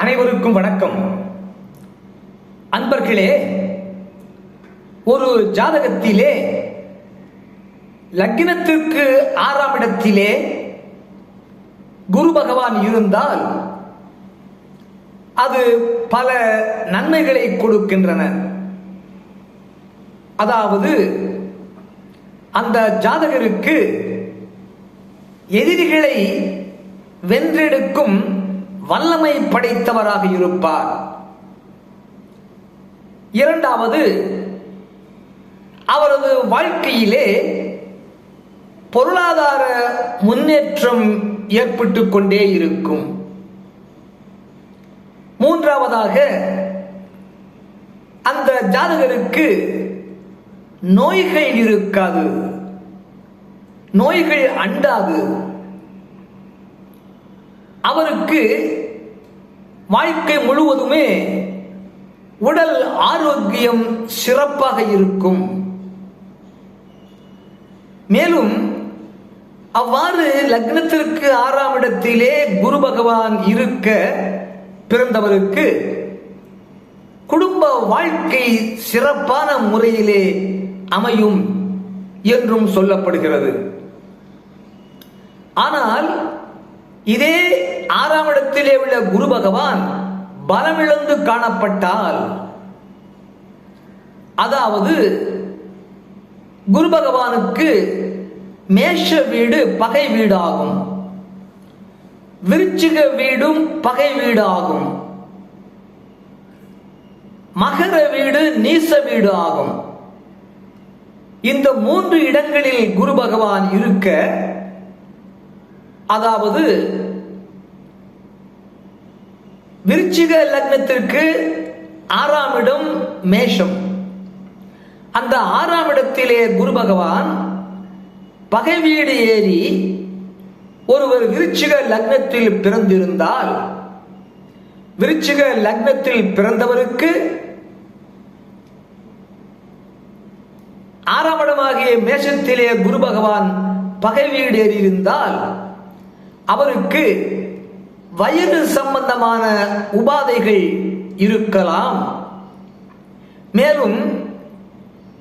அனைவருக்கும் வணக்கம். அன்பர்களே ஒரு ஜாதகத்திலே லக்னத்திற்கு ஆறாம் இடத்திலே குரு பகவான் இருந்தால் அது பல நன்மைகளை கொடுக்கின்றன. அதாவது அந்த ஜாதகருக்கு எதிரிகளை வென்றெடுக்கும் வல்லமை படைத்தவராக இருப்பார். இரண்டாவது அவரது வாழ்க்கையிலே பொருளாதார முன்னேற்றம் ஏற்பட்டு கொண்டே இருக்கும். மூன்றாவதாக அந்த ஜாதகருக்கு நோய்கள் இருக்காது. நோய்கள் அண்டாது. அவருக்கு வாழ்க்கை முழுவதுமே உடல் ஆரோக்கியம் சிறப்பாக இருக்கும். மேலும் அவ்வாறு லக்னத்திற்கு ஆறாம் இடத்திலே குரு பகவான் இருக்க பிறந்தவருக்கு குடும்ப வாழ்க்கை சிறப்பான முறையிலே அமையும் என்றும் சொல்லப்படுகிறது. ஆனால் இதே ஆறாம் இடத்திலே உள்ள குரு பகவான் பலமிழந்து காணப்பட்டால் அதாவது குரு பகவானுக்கு மேஷ வீடு பகை வீடாகும். விருச்சிக வீடும் பகை வீடாகும். மகர வீடு நீச வீடு ஆகும். இந்த மூன்று இடங்களில் குரு பகவான் இருக்க அதாவது விருச்சிக லக்னத்திற்கு ஆறாம் இடம் மேஷம். அந்த ஆறாம் இடத்திலே குரு பகவான் பகை வீடு ஏறி ஒருவர் விருச்சிக லக்னத்தில் பிறந்திருந்தால் விருச்சிக லக்னத்தில் பிறந்தவருக்கு ஆறாம் இடமாகிய மேஷத்திலே குரு பகவான் பகை வீடு ஏறியிருந்தால் அவருக்கு வயிறு சம்பந்தமான உபாதைகள் இருக்கலாம். மேலும்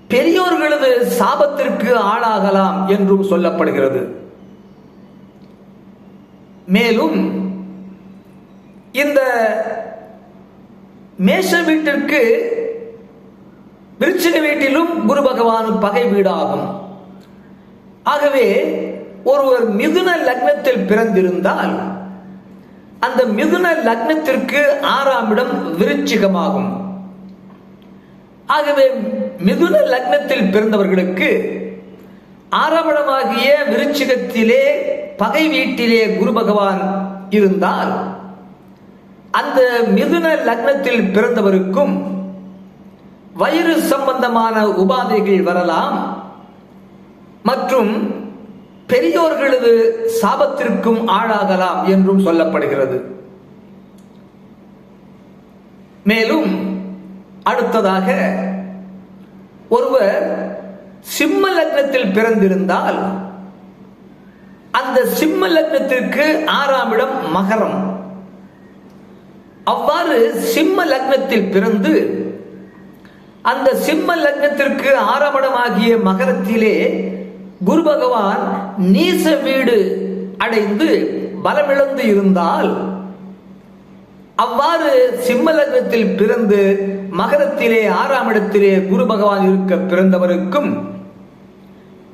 பெரியோர்களது சாபத்திற்கு ஆளாகலாம் என்றும் சொல்லப்படுகிறது. மேலும் இந்த மேஷ வீட்டிற்கு விருச்சிக வீட்டிலும் குரு பகவான் பகை வீடாகும். ஆகவே ஒருவர் மிதுன லக்னத்தில் பிறந்திருந்தால் அந்த மிதுன லக்னத்திற்கு ஆறாம் இடம் விருச்சிகமாகும். ஆகவே மிதுன லக்னத்தில் பிறந்தவர்களுக்கு ஆறாம் இடமாகிய விருச்சிகத்திலே பகை வீட்டிலே குரு பகவான் இருந்தால் அந்த மிதுன லக்னத்தில் பிறந்தவருக்கும் வயிறு சம்பந்தமான உபாதைகள் வரலாம். மற்றும் பெரியோர்களது சாபத்திற்கும் ஆளாகலாம் என்றும் சொல்லப்படுகிறது. மேலும் அடுத்ததாக ஒருவர் சிம்ம லக்னத்தில் பிறந்திருந்தால் அந்த சிம்ம லக்னத்திற்கு ஆறாம் இடம் மகரம். அவ்வாறு சிம்ம லக்னத்தில் பிறந்து அந்த சிம்ம லக்னத்திற்கு ஆறாம் இடமாகிய மகரத்திலே குரு பகவான் நீச வீடு அடைந்து பலமிழந்து இருந்தால் அவ்வாறு சிம்மலக்னத்தில் பிறந்து மகரத்திலே ஆறாம் இடத்திலே குரு பகவான் இருக்க பிறந்தவருக்கும்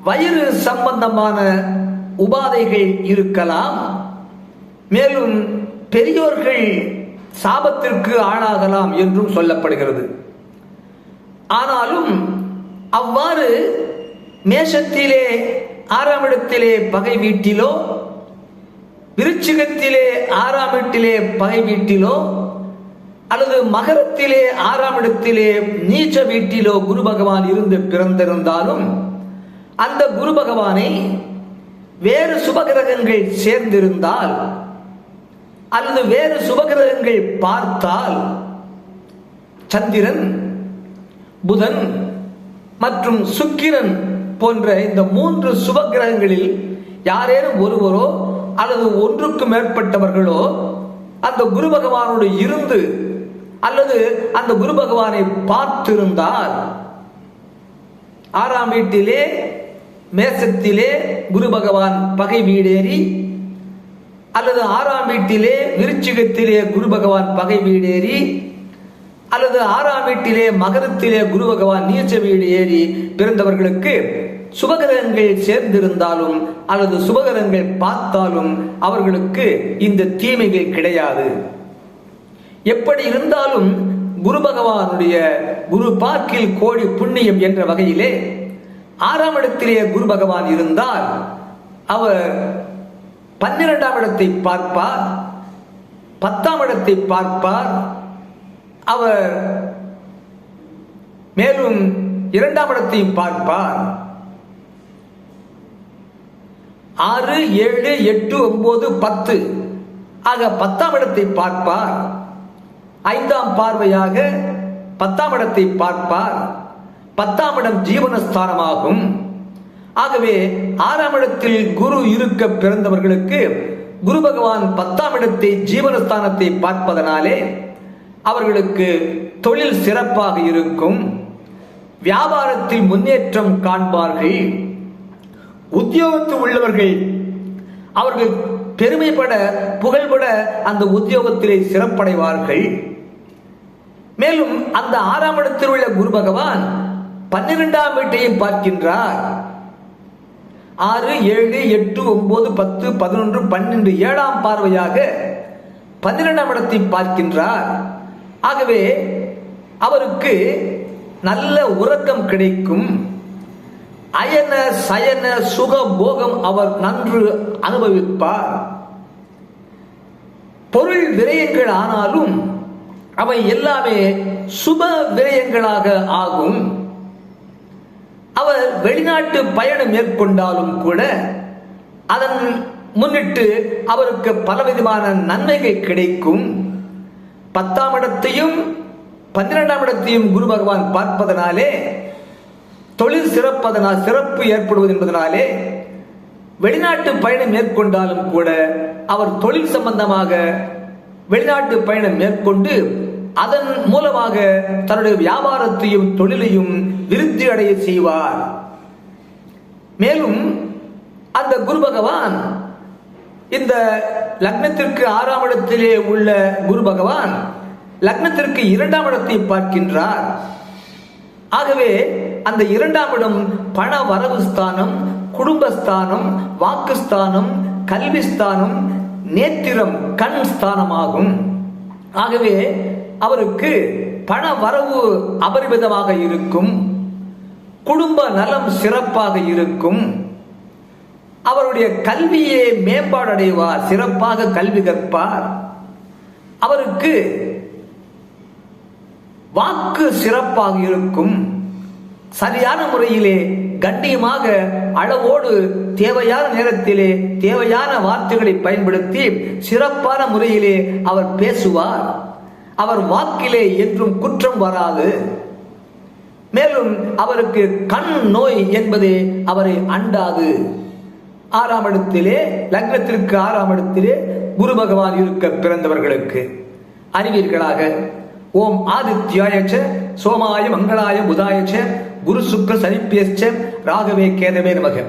வயிறு சம்பந்தமான உபாதைகள் இருக்கலாம். மேலும் பெரியோர்கள் சாபத்திற்கு ஆளாகலாம் என்றும் சொல்லப்படுகிறது. ஆனாலும் அவ்வாறு மேஷத்திலே ஆறாம் இடத்திலே பகை வீட்டிலோ விருச்சிகத்திலே ஆறாம் இடத்திலே பகை வீட்டிலோ அல்லது மகரத்திலே ஆறாம் இடத்திலே நீச்ச வீட்டிலோ குரு பகவான் இருந்து பிறந்திருந்தாலும் அந்த குரு பகவானை வேறு சுபகிரகங்கள் சேர்ந்திருந்தால் அல்லது வேறு சுபகிரகங்கள் பார்த்தால் சந்திரன் புதன் மற்றும் சுக்கிரன் போன்ற இந்த மூன்று சுபகிரகங்களில் யாரேனும் ஒருவரோ அல்லது ஒன்றுக்கு மேற்பட்டவர்களோ அந்த குரு பகவானோடு இருந்து அல்லது அந்த குரு பகவானை பார்த்திருந்தால் ஆறாம் வீட்டிலே மேசத்திலே குரு பகவான் பகை வீடேறி அல்லது ஆறாம் வீட்டிலே விருச்சிகத்திலே குரு பகவான் பகை வீடேறி அல்லது ஆறாம் வீட்டிலே மகரத்திலே குரு பகவான் நீச்ச வீடு ஏறி பிறந்தவர்களுக்கு சுபகரங்கள் சேர்ந்திருந்தாலும் அல்லது சுபகரங்கள் பார்த்தாலும் அவர்களுக்கு இந்த தீமைகள் கிடையாது. எப்படி இருந்தாலும் குரு பகவானுடைய குரு பார்க்கில் கோடி புண்ணியம் என்ற வகையிலே ஆறாம் இடத்திலே குரு பகவான் இருந்தால் அவர் பன்னிரெண்டாம் இடத்தை பார்ப்பார் பத்தாம் இடத்தை பார்ப்பார் அவர் மேலும் இரண்டாம் இடத்தையும் பார்ப்பார். ஆறு ஏழு எட்டு ஒன்பது பத்து. ஆக பத்தாம் இடத்தை பார்ப்பார். ஐந்தாம் பார்வையாக பத்தாம் இடத்தை பார்ப்பார். பத்தாம் இடம் ஜீவனஸ்தானமாகும். ஆகவே ஆறாம் இடத்தில் குரு இருக்க பிறந்தவர்களுக்கு குரு பகவான் பத்தாம் இடத்தை ஜீவனஸ்தானத்தை பார்ப்பதனாலே அவர்களுக்கு தொழில் சிறப்பாக இருக்கும். வியாபாரத்தில் முன்னேற்றம் காண்பார்கள். உத்தியோகத்தில் உள்ளவர்கள் அவர்கள் பெருமைப்பட புகழ்பட அந்த உத்தியோகத்திலே சிறப்படைவார்கள். மேலும் அந்த ஆறாம் இடத்தில் உள்ள குரு பகவான் பன்னிரெண்டாம் வீட்டையும் பார்க்கின்றார். ஆறு ஏழு எட்டு ஒன்பது பத்து பதினொன்று பன்னெண்டு ஏழாம் பார்வையாக பன்னிரெண்டாம் இடத்தை பார்க்கின்றார். ஆகவே அவருக்கு நல்ல உறக்கம் கிடைக்கும். அயன சயன சுக போகம் அவர் நன்று அனுபவிப்பார். பொருள் விரயங்கள் ஆனாலும் அவை எல்லாமே சுப விரயங்களாக ஆகும். அவர் வெளிநாட்டு பயணம் மேற்கொண்டாலும் கூட அதன் முன்னிட்டு அவருக்கு பலவிதமான நன்மைகள் கிடைக்கும். பத்தாம் இடத்தையும் பன்னிரெண்டாம் இடத்தையும் குரு பகவான் பார்ப்பதனாலே தொழில் சிறப்பதனால் சிறப்பு ஏற்படுவது என்பதனாலே வெளிநாட்டு பயணம் மேற்கொண்டாலும் கூட அவர் தொழில் சம்பந்தமாக வெளிநாட்டு பயணம் மேற்கொண்டு அதன் மூலமாக தன்னுடைய வியாபாரத்தையும் தொழிலையும் விருத்தி அடைய செய்வார். மேலும் அந்த குரு பகவான் இந்த லக்னத்திற்கு ஆறாம் இடத்திலே உள்ள குரு பகவான் லக்னத்திற்கு இரண்டாம் இடத்தை பார்க்கின்றார். ஆகவே அந்த இரண்டாம் இடம் பண வரவு ஸ்தானம் குடும்பஸ்தானம் வாக்குஸ்தானம் கல்விஸ்தானம் நேத்திரம் கண் ஸ்தானமாகும். ஆகவே அவருக்கு பண வரவு அபரிமிதமாக இருக்கும். குடும்ப நலம் சிறப்பாக இருக்கும். அவருடைய கல்வியே மேம்பாடு அடைவார் சிறப்பாக கல்வி கற்பார். அவருக்கு வாக்கு சிறப்பாக இருக்கும். சரியான முறையிலே கண்ணியமாக அளவோடு தேவையான நேரத்திலே தேவையான வார்த்தைகளை பயன்படுத்தி சிறப்பான முறையிலே அவர் பேசுவார். அவர் வாக்கிலே என்றும் குற்றம் வராது. மேலும் அவருக்கு கண் நோய் என்பதே அவரை அண்டாது. ஆறாம் இடத்திலே லக்னத்திற்கு ஆறாம் இடத்திலே குரு பகவான் இருக்க பிறந்தவர்களுக்கு. அறிவீர்களாக? ஓம் ஆதித்யாயச்ச சோமாய மங்களாய புதாயச்ச குரு சுக்ர சனிப்பேச்ச ராகவே கேதவே நமக.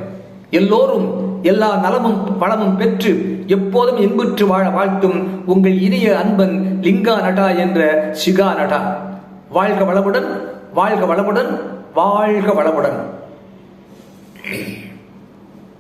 எல்லோரும் எல்லா நலமும் வளமும் பெற்று எப்போதும் இன்புற்று வாழ வாழ்த்தும் உங்கள் இனிய அன்பன் லிங்கா நடா என்ற சிகா நடா வாழ்க வளமுடன் வாழ்க வளமுடன் வாழ்க வளமுடன்.